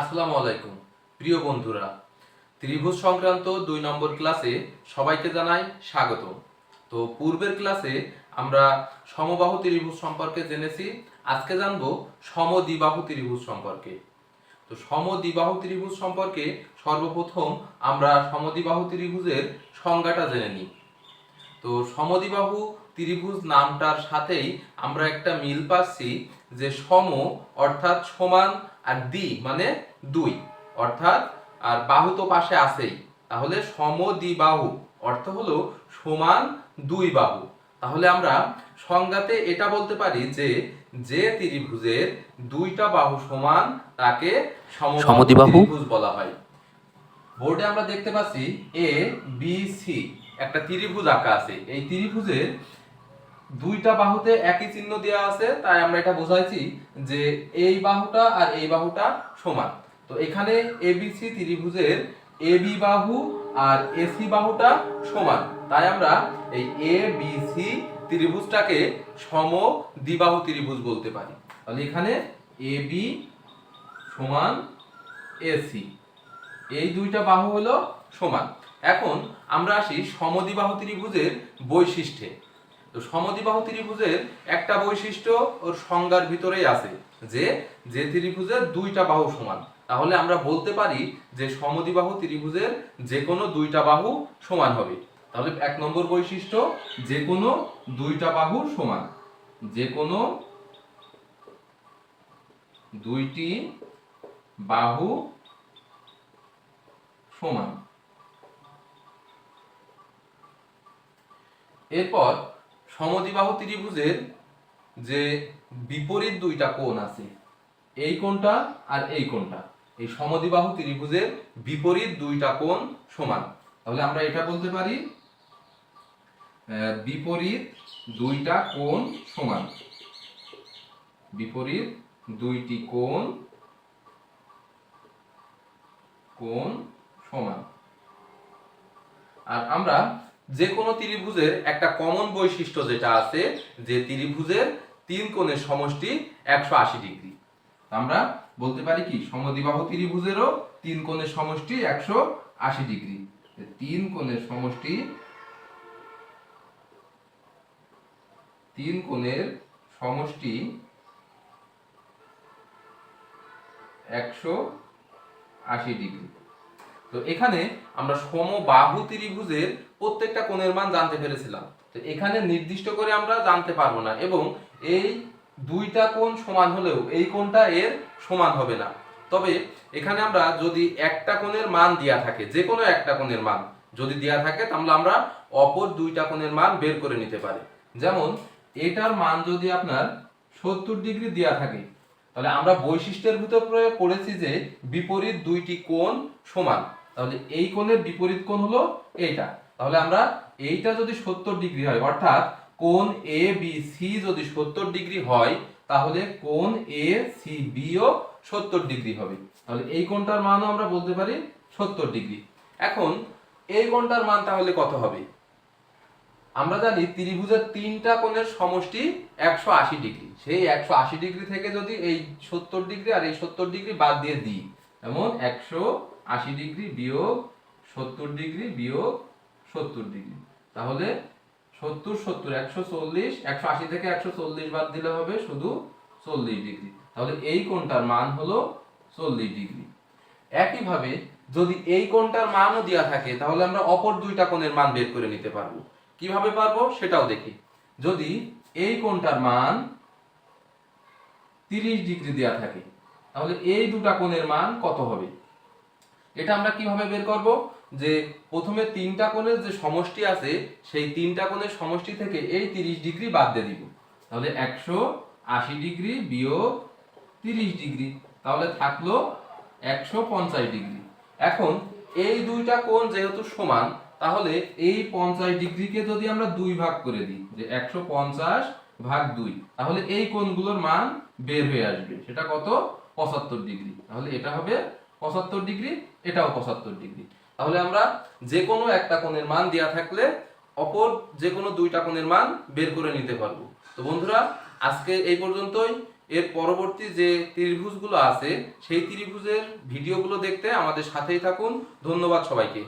আসসালামু আলাইকুম। প্রিয় বন্ধুরা, ত্রিভুজ সংক্রান্ত দুই নম্বর ক্লাসে সবাইকে জানাই স্বাগত তো পূর্বের ক্লাসে আমরা সমবাহু ত্রিভুজ সম্পর্কে জেনেছি, আজকে জানব সমদ্বিবাহু ত্রিভুজ সম্পর্কে। তো সমদ্বিবাহু ত্রিভুজ সম্পর্কে সর্বপ্রথম আমরা সমদ্বিবাহু ত্রিভুজের সংজ্ঞাটা জেনে নিই। তো সমদ্বিবাহু ত্রিভুজ নামটার সাথেই আমরা একটা মিল পাচ্ছি যে সম অর্থাৎ সমান আর দ্বি মানে দুই। অর্থাৎ আর বাহু তো পাশে আছেই। তাহলে সমদ্বিবাহু অর্থ হলো সমান দুই বাহু। তাহলে আমরা সংজ্ঞাতে এটা বলতে পারি যে যে ত্রিভুজের দুইটা বাহু সমান তাকে সমদ্বিবাহু। ত্রিভুজ বলা হয়। বোর্ডে আমরা দেখতে পাচ্ছি এ বি সি একটা ত্রিভুজ আঁকা আছে। এই ত্রিভুজের দুইটা বাহুতে একই চিহ্ন দেওয়া আছে, তাই আমরা এটা বোঝাইছি যে এই বাহুটা আর এই বাহুটা সমান। তো এখানে এবিসি ত্রিভুজের এবি বাহু আর এসি বাহুটা সমান। তাই আমরা এই এ বি সি ত্রিভুজটাকে সম দ্বিবাহু ত্রিভুজ বলতে পারি। তাহলে এখানে এবি সমান এসি এই দুইটা বাহু হলো সমান। এখন আমরা আসি সমদ্বিবাহু ত্রিভুজের বৈশিষ্ট্যে। তো সমদ্বিবাহু ত্রিভুজের একটা বৈশিষ্ট্য ওর সংজ্ঞার ভিতরেই আছে, যে যে ত্রিভুজের দুইটা বাহু সমান। তাহলে আমরা বলতে পারি যে সমদ্বিবাহু ত্রিভুজের যে কোনো দুইটা বাহু সমান হবে। তাহলে এক নম্বর বৈশিষ্ট্য যে কোনো দুইটা বাহু সমান। যে কোনো দুইটি বাহু সমান। এরপর সমদ্বিবাহু ত্রিভুজের যে বিপরীত দুইটা কোণ আছে, এই কোণটা আর এই কোণটা, এই সমদ্বিবাহু ত্রিভুজের বিপরীত দুইটা কোণ সমান। তাহলে আমরা এটা বলতে পারি বিপরীত দুইটা কোণ সমান। বিপরীত দুইটি কোণ কোণ সমান। আর আমরা যে কোনো ত্রিভুজের একটা কমন বৈশিষ্ট্য যেটা আছে, যে ত্রিভুজের তিন কোণের সমষ্টি একশো আশি ডিগ্রি। আমরা বলতে পারি কি, সমদ্বিবাহু ত্রিভুজেরও তিন কোণের সমষ্টি একশো আশি ডিগ্রি। তিন কোণের সমষ্টি, তিন কোণের সমষ্টি একশো আশি ডিগ্রি। তো এখানে আমরা সমবাহু ত্রিভুজের প্রত্যেকটা কোণের মান জানতে পেরেছিলাম। তো এখানে নির্দিষ্ট করে আমরা জানতে পারব না এবং এই দুইটা কোণ সমান হলেও এই কোণটা এর সমান হবে না। তবে এখানে আমরা যদি একটা কোণের মান দেয়া থাকে যে কোনো একটা কোণের মান যদি দেয়া থাকে, তাহলে আমরা অপর দুইটা কোণের মান বের করে নিতে পারি। যেমন এটার মান যদি আপনার সত্তর ডিগ্রি দেয়া থাকে, তাহলে আমরা বৈশিষ্ট্যের ভিতর প্রয়োগ করেছি যে বিপরীত দুইটি কোণ সমান। তাহলে এই কোণের বিপরীত কোণ হলো এইটা। তাহলে আমরা এইটা যদি সত্তর ডিগ্রি হয়, অর্থাৎ কোণ এ বি সি যদি সত্তর ডিগ্রি হয়, তাহলে কোণ এ সি বিও সত্তর ডিগ্রি হবে। তাহলে এই কোণটার মানও আমরা বলতে পারি সত্তর ডিগ্রি। এখন এই কোণটার মান তাহলে কত হবে? আমরা জানি ত্রিভুজের তিনটা কোণের সমষ্টি একশো আশি ডিগ্রি। সেই একশো আশি ডিগ্রি থেকে যদি এই সত্তর ডিগ্রি আর এই সত্তর ডিগ্রি বাদ দিয়ে দিই এমন একশো আশি ডিগ্রি বিয়োগ সত্তর ডিগ্রি বিয়োগ সত্তর ডিগ্রি। তাহলে সত্তর সত্তর, একশো চল্লিশ, একশো আশি থেকে একশো চল্লিশ বাদ দিলে হবে শুধু চল্লিশ ডিগ্রি। তাহলে এই কোণটার মান হলো চল্লিশ ডিগ্রি। একইভাবে যদি এই কোণটার মানও দেওয়া থাকে, তাহলে আমরা অপর দুইটা কোণের মান বের করে নিতে পারব। কীভাবে পারব? সেটাও দেখি। যদি এই কোণটার মান তিরিশ ডিগ্রি দেওয়া থাকে, তাহলে এই দুটা কোণের মান কত হবে? এটা আমরা কীভাবে বের করব? যে প্রথমে তিনটা কোণের যে সমষ্টি আছে, সেই তিনটা কোণের সমষ্টি থেকে এই তিরিশ ডিগ্রি বাদ দিয়ে দিব। তাহলে একশো আশি ডিগ্রি বিয়োগ তিরিশ ডিগ্রি, তাহলে থাকল একশো পঞ্চাশ ডিগ্রি। এখন এই দুইটা কোণ যেহেতু সমান, তাহলে এই পঞ্চাশ ডিগ্রিকে যদি আমরা দুই ভাগ করে দিই, যে একশো পঞ্চাশ ভাগ দুই, তাহলে এই কোণগুলোর মান বের হয়ে আসবে। সেটা কত? পঁচাত্তর ডিগ্রি। তাহলে এটা হবে পঁচাত্তর ডিগ্রি, এটাও পঁচাত্তর ডিগ্রি। তাহলে আমরা যে কোনো একটা কোণের মান দেওয়া থাকলে অপর যে কোনো দুইটা কোণের মান বের করে নিতে পারব। তো বন্ধুরা, আজকে এই পর্যন্তই। এর পরবর্তী যে ত্রিভুজগুলো আছে, সেই ত্রিভুজের ভিডিওগুলো দেখতে আমাদের সাথেই থাকুন। ধন্যবাদ সবাইকে।